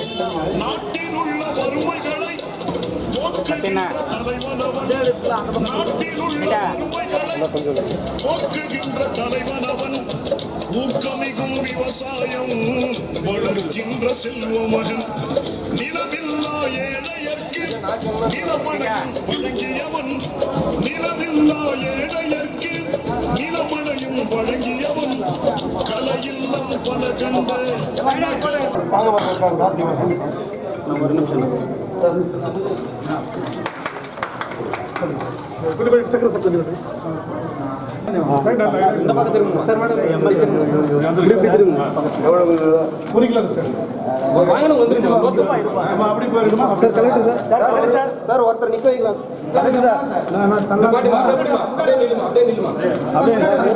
நாட்டில் உள்ள வறுமைகளை நாட்டில் உள்ள வறுமைகளை போக்குகின்ற தலைவனவன். ஊக்கமிகும் விவசாயம் வளர்க்கின்ற செல்வமகன். நிலவில்லா ஏழையர்க்கு நிலமணையும் வழங்கியவன். நிலமணையும் வழங்கியவன் பல சக்கர சப்தம் ஒருத்தர் நிக்க வைக்கலாம் அப்படியே நில்லுமா அப்படியே நில்லுமா அப்படியே கொஞ்சம் வழி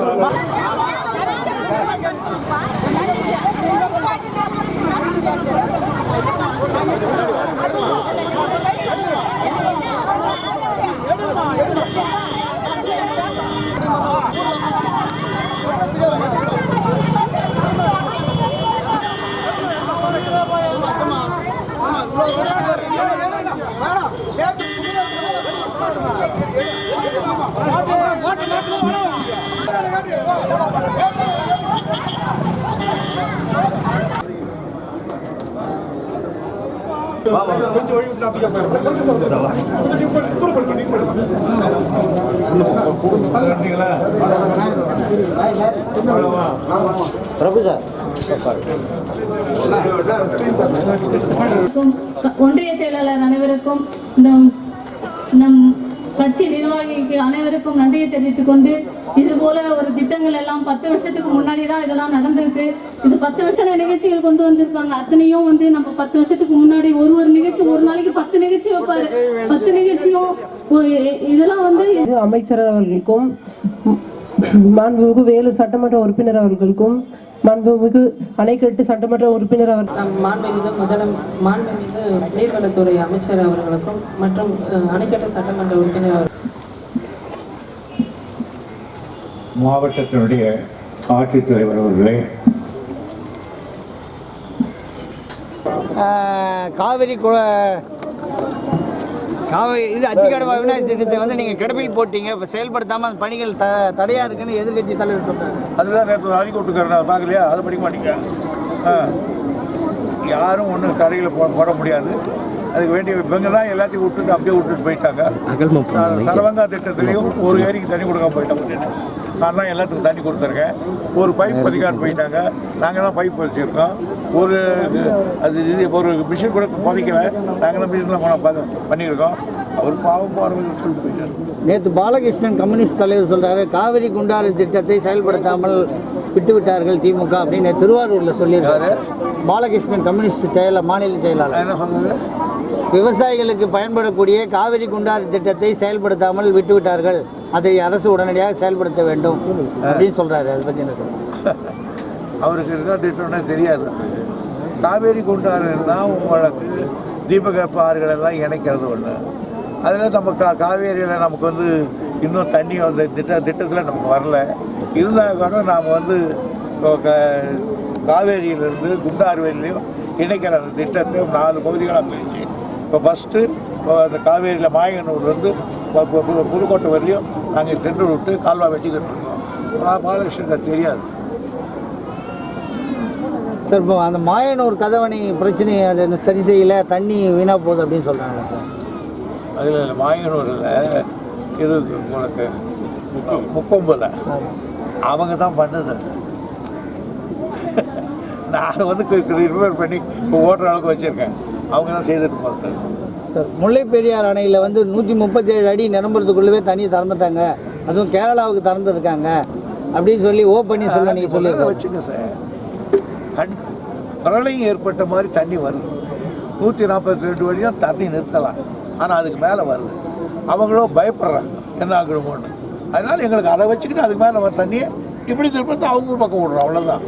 விட்டு அப்படியே பிரபு சார் ஒன்றிய செயலாளர் அனைவருக்கும் நம் கட்சி நிர்வாகிக்கு அனைவருக்கும் நன்றியை தெரிவித்துக் கொண்டு இது போல ஒரு திட்டங்கள் எல்லாம் பத்து வருஷத்துக்கு முன்னாடி தான் இதெல்லாம் நடந்திருக்கு. இது பத்து வருஷம் நிகழ்ச்சிகள் கொண்டு வந்திருக்காங்க. அத்தனையும் வந்து நம்ம பத்து வருஷத்துக்கு முன்னாடி ஒரு ஒரு நிகழ்ச்சி ஒரு நாளைக்கு பத்து நிகழ்ச்சி வைப்பாரு. பத்து நிகழ்ச்சியும் இதெல்லாம் வந்து அமைச்சர் அவர்களுக்கும் மாண்புமிகு வேலூர் சட்டமன்ற உறுப்பினர் அவர்களுக்கும் மாண்புமிகு அணைக்கட்டு சட்டமன்ற உறுப்பினர் அவர்கள் நம் மாண்புமிகு முதலம் மாண்புமிகு நீர்வளத்துறை அமைச்சர் அவர்களுக்கும் மற்றும் அணைக்கட்டு சட்டமன்ற உறுப்பினர் அவர். மாவட்டத்தினுடைய ஆட்சித்தலைவர் அவர்களே. ஆஹ் காவிரி காவிரி இது அத்திக்கடவா விநாயகர் திட்டத்தை வந்து நீங்கள் கிடப்பில் போட்டீங்க இப்போ செயல்படுத்தாமல் அந்த பணிகள் த தடையாக இருக்குன்னு எதிர்க்கட்சி தலைவர் சொல்றாரு. அதுதான் நேற்று அறிக்கை விட்டுக்கிறேன் நான் பார்க்கலையா? அதை படிக்க மாட்டீங்க. யாரும் ஒன்றும் தடையில் போட முடியாது. அதுக்கு வேண்டிய இவங்க தான் எல்லாத்தையும் விட்டுட்டு அப்படியே விட்டுட்டு போயிட்டாங்க. சரவங்கா திட்டத்துலேயும் ஒரு ஏரிக்கு தண்ணி கொடுக்காம போயிட்டோம் அப்படின்னு நான் தான் எல்லாத்துக்கும் தண்ணி கொடுத்துருக்கேன். ஒரு பைப் பதிக்காட்டு போயிட்டாங்க. நாங்கள் தான் பைப் வச்சுருக்கோம் ஒரு அது இது ஒரு மிஷின் கூட புதைக்கல. நாங்கள் தான் மிஷின்லாம் பண்ணியிருக்கோம். அவர் பாவம் போகிறவங்க சொல்லிட்டு போயிட்டாரு. நேற்று பாலகிருஷ்ணன் கம்யூனிஸ்ட் தலைவர் சொல்றாரு காவிரி குண்டாறு திட்டத்தை செயல்படுத்தாமல் விட்டுவிட்டார்கள் திமுக அப்படின்னு திருவாரூரில் சொல்லியிருக்காரு. பாலகிருஷ்ணன் கம்யூனிஸ்ட் செயல மாநில செயலாளர். என்ன சொன்னது? விவசாயிகளுக்கு பயன்படக்கூடிய காவிரி குண்டாறு திட்டத்தை செயல்படுத்தாமல் விட்டுவிட்டார்கள். அதை அரசு உடனடியாக செயல்படுத்த வேண்டும் அப்படின்னு சொல்றாரு. அதை பற்றி என்ன அவருக்கு என்ன திட்டம்னே தெரியாது. காவேரி குண்டாறுன்னா உங்களுக்கு தீபகற்ப ஆறுகளெல்லாம் இணைக்கிறது ஒன்று அதில் நம்ம கா காவேரியில் நமக்கு வந்து இன்னும் தண்ணி வந்து திட்ட திட்டத்தில் நமக்கு வரல. இருந்தால் கூட நாம் வந்து காவேரியிலிருந்து க- குண்டாறு வரையிலையும் இணைக்கிற அந்த திட்டத்தை நாலு பகுதிகளாக பிரிச்சு இப்போ ஃபஸ்ட்டு அந்த காவேரியில் பு- புதுக்கோட்டை வரையிலையும் நாங்கள் சென்று விட்டு கால்வா வெட்டிக்கிட்டு இருக்கோம். பா- பாலகிருஷ்ணனுக்கு தெரியாது. சார் இப்போ அந்த மாயனூர் கதவணை பிரச்சனை அதை சரி செய்யல தண்ணி வீணாக போகுது அப்படின்னு சொல்கிறாங்க சார். அதில் மாயனூரில் இது உங்களுக்கு முக்கொம்பில். அவங்க தான் பண்ணுது. நான் வந்து ரிப்பேர் பண்ணி இப்போ ஓட்டுற அளவுக்கு வச்சுருக்கேன். அவங்க தான் செய்துட்டு போகிறது சார் முல்லை பெரியார் அணையில் வந்து நூற்றி முப்பத்தேழு அடி நிரம்புறதுக்குள்ளவே தண்ணி திறந்துட்டாங்க. அதுவும் கேரளாவுக்கு திறந்துருக்காங்க. அப்படின்னு சொல்லி ஓ பன்னீர்செல்வம் நீங்கள் சொல்லியிருக்காங்க. வச்சுங்க சார். கண் பிரளயம் ஏற்பட்ட மாதிரி தண்ணி வருது. நூற்றி நாற்பத்தி ரெண்டு வழியும் தண்ணி நிறுத்தலாம். ஆனால் அதுக்கு மேலே வருது. அவங்களும் பயப்படுறாங்க. என்ன ஆகணுமோன்னு அதனால் எங்களுக்கு அதை வச்சுக்கிட்டு அதுக்கு மேலே வர தண்ணியை இப்படி திருப்பி அவங்க பக்கம் விடுறோம். அவ்வளோதான்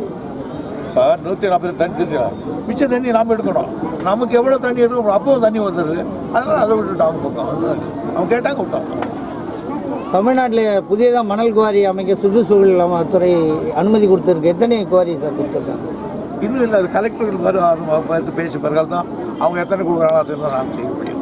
இப்போ நூற்றி நாற்பது தண்ணி திருக்கலாம் மிச்ச தண்ணி நாம் எடுக்கணும். நமக்கு எவ்வளோ தண்ணி எடுக்கணும் அப்பவும் தண்ணி வந்துடுது அதனால் அதை விட்டுட்டோம் அவங்க பக்கம் அவங்க கேட்டாங்க விட்டோம். தமிழ்நாட்டில் புதியதாக மணல் குவாரி அமைக்க சுற்றுச்சூழல் துறை அனுமதி கொடுத்துருக்கு. எத்தனை குவாரி சார் கொடுத்துருக்காங்க? இன்னும் இல்லை அது கலெக்டர்கள் பேசி பிறகு தான் அவங்க எத்தனை கொடுக்குறாங்களோ அதை தான் நாம் செய்ய முடியும்.